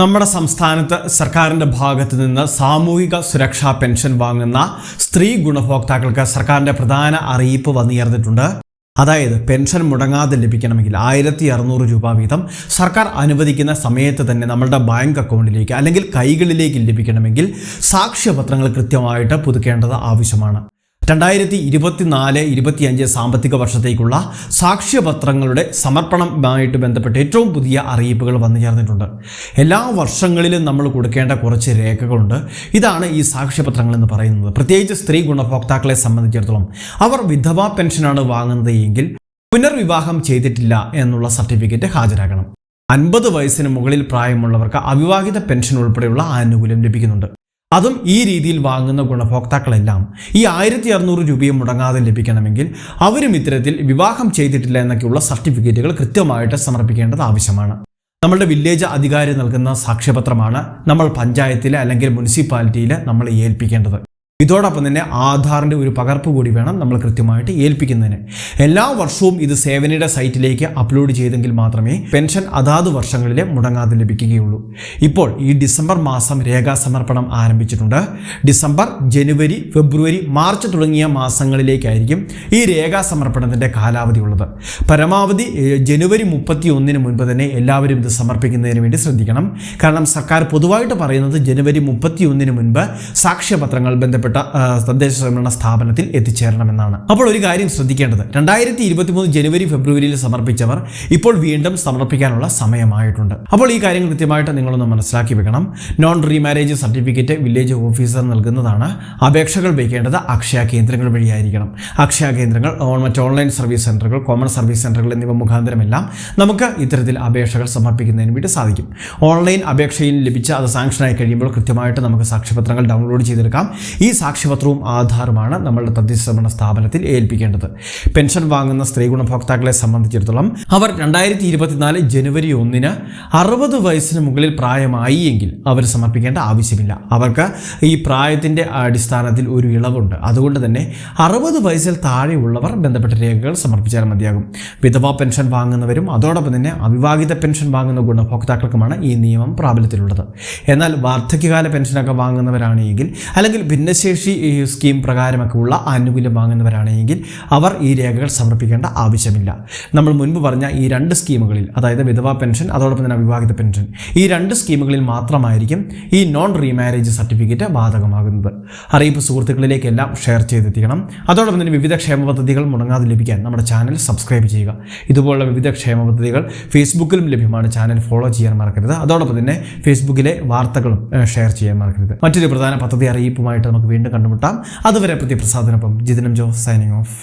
നമ്മുടെ സംസ്ഥാനത്ത് സർക്കാരിന്റെ ഭാഗത്തു നിന്ന് സാമൂഹിക സുരക്ഷാ പെൻഷൻ വാങ്ങുന്ന സ്ത്രീ ഗുണഭോക്താക്കൾക്ക് സർക്കാരിന്റെ പ്രധാന അറിയിപ്പ് വന്നുയർന്നിട്ടുണ്ട് അതായത് പെൻഷൻ മുടങ്ങാതെ ലഭിക്കണമെങ്കിൽ ആയിരത്തി അറുന്നൂറ് രൂപ വീതം സർക്കാർ അനുവദിക്കുന്ന സമയത്ത് തന്നെ നമ്മളുടെ ബാങ്ക് അക്കൗണ്ടിലേക്ക് അല്ലെങ്കിൽ കൈകളിലേക്ക് ലഭിക്കണമെങ്കിൽ സാക്ഷ്യപത്രങ്ങൾ കൃത്യമായിട്ട് പുതുക്കേണ്ടത് ആവശ്യമാണ്. രണ്ടായിരത്തി ഇരുപത്തിനാല് ഇരുപത്തിയഞ്ച് സാമ്പത്തിക വർഷത്തേക്കുള്ള സാക്ഷ്യപത്രങ്ങളുടെ സമർപ്പണമായിട്ട് ബന്ധപ്പെട്ട് ഏറ്റവും പുതിയ അറിയിപ്പുകൾ വന്നു ചേർന്നിട്ടുണ്ട്. എല്ലാ വർഷങ്ങളിലും നമ്മൾ കൊടുക്കേണ്ട കുറച്ച് രേഖകളുണ്ട്. ഇതാണ് ഈ സാക്ഷ്യപത്രങ്ങൾ എന്ന് പറയുന്നത്. പ്രത്യേകിച്ച് സ്ത്രീ ഗുണഭോക്താക്കളെ സംബന്ധിച്ചിടത്തോളം അവർ വിധവാ പെൻഷനാണ് വാങ്ങുന്നത് എങ്കിൽ പുനർവിവാഹം ചെയ്തിട്ടില്ല എന്നുള്ള സർട്ടിഫിക്കറ്റ് ഹാജരാക്കണം അൻപത് വയസ്സിന് മുകളിൽ പ്രായമുള്ളവർക്ക് അവിവാഹിത പെൻഷൻ ഉൾപ്പെടെയുള്ള ആനുകൂല്യം ലഭിക്കുന്നുണ്ട്. അതും ഈ രീതിയിൽ വാങ്ങുന്ന ഗുണഭോക്താക്കളെല്ലാം ഈ ആയിരത്തി അറുന്നൂറ് രൂപയും മുടങ്ങാതെ ലഭിക്കണമെങ്കിൽ അവരും ഇത്തരത്തിൽ വിവാഹം ചെയ്തിട്ടില്ല എന്നൊക്കെയുള്ള സർട്ടിഫിക്കറ്റുകൾ കൃത്യമായിട്ട് സമർപ്പിക്കേണ്ടത് ആവശ്യമാണ്. നമ്മളുടെ വില്ലേജ് അധികാരി നൽകുന്ന സാക്ഷ്യപത്രമാണ് നമ്മൾ പഞ്ചായത്തിൽ അല്ലെങ്കിൽ മുനിസിപ്പാലിറ്റിയിൽ നമ്മൾ ഏൽപ്പിക്കേണ്ടത്. ഇതോടൊപ്പം തന്നെ ആധാറിന്റെ ഒരു പകർപ്പ് കൂടി വേണം നമ്മൾ കൃത്യമായിട്ട് ഏൽപ്പിക്കുന്നതിന്. എല്ലാ വർഷവും ഇത് സേവനയുടെ സൈറ്റിലേക്ക് അപ്ലോഡ് ചെയ്തെങ്കിൽ മാത്രമേ പെൻഷൻ അതാത് വർഷങ്ങളിലെ മുടങ്ങാതെ ലഭിക്കുകയുള്ളൂ. ഇപ്പോൾ ഈ ഡിസംബർ മാസം രേഖാ സമർപ്പണം ആരംഭിച്ചിട്ടുണ്ട്. ഡിസംബർ ജനുവരി ഫെബ്രുവരി മാർച്ച് തുടങ്ങിയ മാസങ്ങളിലേക്കായിരിക്കും ഈ രേഖാസമർപ്പണത്തിന്റെ കാലാവധി ഉള്ളത്. പരമാവധി ജനുവരി മുപ്പത്തി ഒന്നിന് മുൻപ് തന്നെ എല്ലാവരും ഇത് സമർപ്പിക്കുന്നതിന് വേണ്ടി ശ്രദ്ധിക്കണം. കാരണം സർക്കാർ പൊതുവായിട്ട് പറയുന്നത് ജനുവരി മുപ്പത്തി ഒന്നിന് മുൻപ് സാക്ഷ്യപത്രങ്ങൾ ബന്ധപ്പെട്ട ആ, തദ്ദേശ സ്വയംഭരണ സ്ഥാപനത്തിൽ എത്തിച്ചേരണമെന്നാണ്. അപ്പോൾ ഒരു കാര്യം ശ്രദ്ധിക്കേണ്ടത്. രണ്ടായിരത്തി ഇരുപത്തിമൂന്ന് ജനുവരി ഫെബ്രുവരിയിൽ സമർപ്പിച്ചവർ ഇപ്പോൾ വീണ്ടും സമർപ്പിക്കാനുള്ള സമയമായിട്ടുണ്ട്. അപ്പോൾ ഈ കാര്യം കൃത്യമായിട്ട് നിങ്ങളൊന്ന് മനസ്സിലാക്കി വെക്കണം. Non remarriage certificate village officer നൽകുന്നതാണ് അപേക്ഷകൾ വയ്ക്കേണ്ടത് അക്ഷയ കേന്ദ്രങ്ങൾ വഴിയായിരിക്കണം. അക്ഷയ കേന്ദ്രങ്ങൾ മറ്റ് ഓൺലൈൻ സർവീസ് സെന്ററുകൾ കോമൺ സർവീസ് സെന്ററുകൾ എന്നിവ മുഖാന്തരമെല്ലാം നമുക്ക് ഇത്തരത്തിൽ അപേക്ഷകൾ സമർപ്പിക്കുന്നതിന് വേണ്ടി സാധിക്കും. ഓൺലൈൻ അപേക്ഷയിൽ ലഭിച്ച അത് സാങ്ഷനായി കഴിയുമ്പോൾ കൃത്യമായിട്ട് നമുക്ക് സാക്ഷ്യപത്രങ്ങൾ ഡൗൺലോഡ് ചെയ്തെടുക്കാം. ഈ സാക്ഷ്യപത്രവും ആധാറുമാണ് നമ്മളുടെ തദ്ദേശ ഭരണ സ്ഥാപനത്തിൽ ഏൽപ്പിക്കേണ്ടത്. പെൻഷൻ വാങ്ങുന്ന സ്ത്രീ ഗുണഭോക്താക്കളെ സംബന്ധിച്ചിടത്തോളം അവർ രണ്ടായിരത്തി ഇരുപത്തിനാല് ജനുവരി ഒന്നിന് അറുപത് വയസ്സിന് മുകളിൽ പ്രായമായി എങ്കിൽ അവർ സമർപ്പിക്കേണ്ട ആവശ്യമില്ല. അവർക്ക് ഈ പ്രായത്തിന്റെ അടിസ്ഥാനത്തിൽ ഒരു ഇളവുണ്ട്. അതുകൊണ്ട് തന്നെ അറുപത് വയസ്സിൽ താഴെയുള്ളവർ ബന്ധപ്പെട്ട രേഖകൾ സമർപ്പിച്ചാൽ മതിയാകും. വിധവാ പെൻഷൻ വാങ്ങുന്നവരും അതോടൊപ്പം തന്നെ അവിവാഹിത പെൻഷൻ വാങ്ങുന്ന ഗുണഭോക്താക്കൾക്കുമാണ് ഈ നിയമം പ്രാബല്യത്തിലുള്ളത്. എന്നാൽ വാർദ്ധക്യകാല പെൻഷനൊക്കെ വാങ്ങുന്നവരാണെങ്കിൽ അല്ലെങ്കിൽ ഭിന്നശേഷി ഈ സ്കീം പ്രകാരമൊക്കെ ഉള്ള ആനുകൂല്യം വാങ്ങുന്നവരാണെങ്കിൽ അവർ ഈ രേഖകൾ സമർപ്പിക്കേണ്ട ആവശ്യമില്ല. നമ്മൾ മുൻപ് പറഞ്ഞ ഈ രണ്ട് സ്കീമുകളിൽ അതായത് വിധവാ പെൻഷൻ അതോടൊപ്പം തന്നെ അവിവാഹിത പെൻഷൻ ഈ രണ്ട് സ്കീമുകളിൽ മാത്രമായിരിക്കും ഈ നോൺ റീമാരേജ് സർട്ടിഫിക്കറ്റ് ബാധകമാകുന്നത്. അറിയിപ്പ് സുഹൃത്തുക്കളിലേക്കെല്ലാം ഷെയർ ചെയ്തെത്തിക്കണം. അതോടൊപ്പം തന്നെ വിവിധ ക്ഷേമ പദ്ധതികൾ മുടങ്ങാതെ ലഭിക്കാൻ നമ്മുടെ ചാനൽ സബ്സ്ക്രൈബ് ചെയ്യുക. ഇതുപോലുള്ള വിവിധ ക്ഷേമ പദ്ധതികൾ ഫേസ്ബുക്കിലും ലഭ്യമാണ്. ചാനൽ ഫോളോ ചെയ്യാൻ മറക്കരുത്. അതോടൊപ്പം തന്നെ ഫേസ്ബുക്കിലെ വാർത്തകളും ഷെയർ ചെയ്യാൻ മറക്കരുത്. മറ്റൊരു പ്രധാന പദ്ധതി അറിയിപ്പുമായിട്ട് നമുക്ക് വീണ്ടും കണ്ടുമുട്ടാം. അതുവരെ പ്രതിപ്രസാദനൊപ്പം ജിതിനം ജോസ് സൈനിങ് ഓഫ്.